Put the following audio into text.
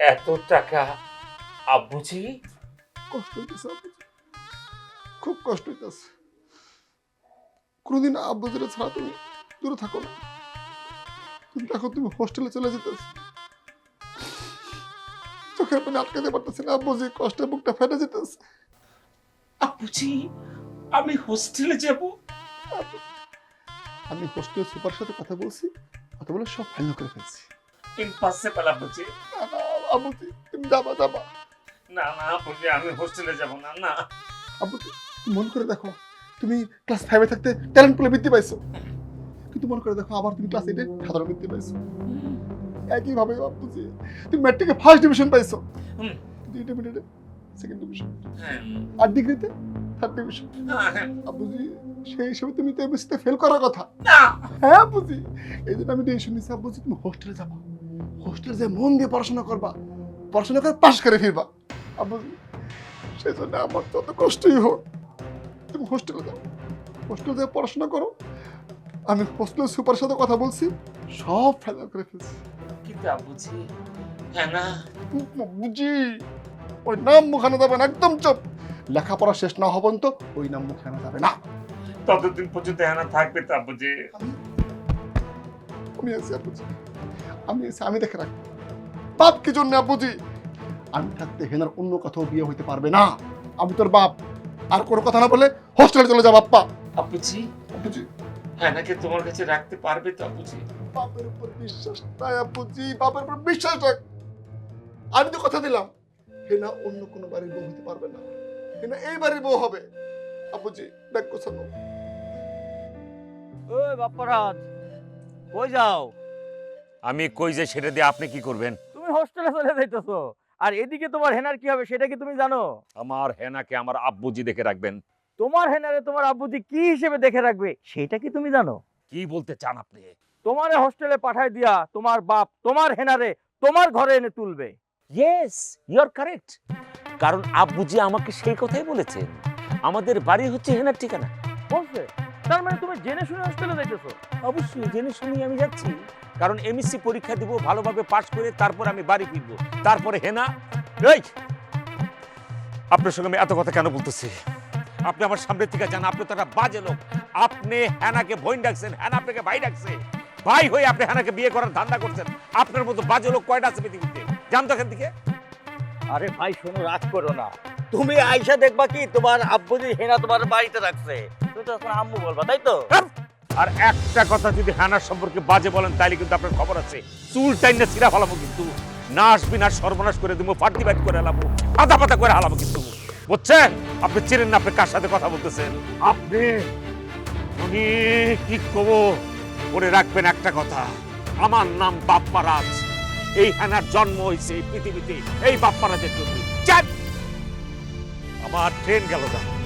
এত টাকা আব্বুজি? কষ্ট হইতেছে খুব কষ্ট হইতেছে। কোনোদিন আব্বুজিরা ছাড়া তুমি দূরে থাকো না। তুমি দেখো তুমি হোস্টেলে চলে যেতেছ। চোখের পানি আটকাতে পারতেছি না আব্বুজি। কষ্টে বুকটা ফেটে যেতেছে। আব্বুজি আমি হোস্টেলে যাব। আমি হোস্টেল সুপার সাথে কথা বলছি কথা বলে সব ফাইনাল করে ফেলছি। ইম্পসিবল আব্বুজি। না, তুমি যাবা যাবা। না না আব্বুজি আমি হোস্টেলে যাব না না। আব্বুজি তুমি মন করে দেখো তুমি ক্লাস ফাইভে থাকতে ট্যালেন্ট পুলে বৃদ্ধি পাইছো। কিন্তু মন করে দেখো আবার তুমি ক্লাস এইটে সাধারণ বৃদ্ধি পাইছো। একইভাবে আব্বুজি তুমি ম্যাট্রিকে ফার্স্ট ডিভিশন পাইছো। ইন্টারমিডিয়েটে সেকেন্ড ডিভিশন আর ডিগ্রিতে থার্ড ডিভিশন আব্বুজি সেই হিসাবে তুমি তো এমএসসিতে ফেল করার কথা। হ্যাঁ আব্বুজি এই জন্য আমি ডিসিশন নিচ্ছি আব্বুজি তুমি হোস্টেলে যাবা। হোস্টেলে যে মন দিয়ে পড়াশোনা করবা পড়াশোনা করে পাশ করে ফিরবা। আব্বুজি সেই জন্য আমার যত কষ্টই হোক তুমি হোস্টেলে যাও। হোস্টেলে যেয়ে পড়াশোনা করো। আমি হোস্টেলের সুপার সাথে কথা বলছি সব ফাইনাল করে ফেলছি। কিন্তু আব্বুজি হ্যাঁ না বুঝি ওই নাম মুখানো যাবে না একদম চুপ। লেখাপড়া শেষ না হবেন তো ওই নাম মুখানো যাবে না। ততদিন পর্যন্ত হ্যাঁ থাকবে তো আব্বুজি আমি আছি আব্বুজি আমি আমি দেখে রাখব। বাপ কি জন্য আব্বুজি? আমি থাকতে হেনার অন্য কোথাও বিয়ে হইতে পারবে না। আমি তোর বাপ। আর কোনো কথা না বলে হোস্টেলে চলে যা বাপ্পা। আব্বুজি? আব্বুজি। হ্যাঁ নাকি তোমার কাছে রাখতে পারবে তো আব্বুজি? বাপের উপর বিশ্বাস নাই আব্বুজি। বাপের উপর বিশ্বাস রাখ আমি তো কথা দিলাম। হেনা অন্য কোনো বাড়ির বউ হতে পারবে না। হেনা এই বাড়ির বউ হবে। আব্বুজি দেখ কোথাও ওই বাপ্পারাজ কই যাও? আমি কই যে সেটা দিয়ে আপনি কি করবেন? তুমি হোস্টেলে চলে যাইতেছো। আর এদিকে তোমার হেনার কি হবে সেটা কি তুমি জানো? আমার হেনাকে আমার আব্বুজি দেখে রাখবেন। তোমার হেনারে তোমার আব্বুজি কি হিসেবে দেখে রাখবে সেটা কি তুমি জানো? কি বলতে চান আপনি? তোমারে হোস্টেলে পাঠায় দিয়া তোমার বাপ তোমার হেনারে তোমার ঘরে এনে তুলবে। ইয়েস ইউ আর কারেক্ট কারণ আব্বুজি আমাকে সেই কথাই বলেছেন। আমাদের বাড়ি হচ্ছে হেনার ঠিকানা। বলছে? তার মানে তুমি জেনে শুনে হোস্টেলে যাইতেছো? অবশ্যই জেনে শুনেই আমি যাচ্ছি। কারণ এমএসসি পরীক্ষা দিব ভালোভাবে পাশ করে তারপর আমি বাড়ি ফিরবো। তারপরে হেনা এই! আপনার সঙ্গে আমি এত কথা কেন বলতেছি? আপনি আমার সামনে থেকে যান আপনি তো একটা বাজে লোক। আপনি হেনাকে বোন ডাকছেন হেনা আপনাকে ভাই ডাকছে। ভাই হয়ে আপনি হেনাকে বিয়ে করার ধান্দা করছেন। আপনার মতো বাজে লোক কয়টা আছে পৃথিবীতে? তো এখান থেকে। আরে ভাই শোনো রাগ করো না। তুমি আইসা দেখবা কি তোমার আব্বুজি হেনা তোমার বাড়িতে রাখছে। তো আর একটা কথা যদি হানার সম্পর্কে বাজে বলেন কিন্তু আপনার খবর আছে। চুল ফেলাবো কিন্তু। নাশ বিনাশ সর্বনাশ করে ফাটি করে হালাবো, পাতা করে হালাবো কিন্তু। বুঝছেন? আপনি না আপনি কার সাথে কথা বলতেছেন? আপনি আমি কি কব? মনে রাখবেন একটা কথা। আমার নাম বাপ্পারাজ। এই হানার জন্ম হয়েছে পৃথিবীতে, এই বাপ্পারাজের জন্য। আমার ট্রেন গেল না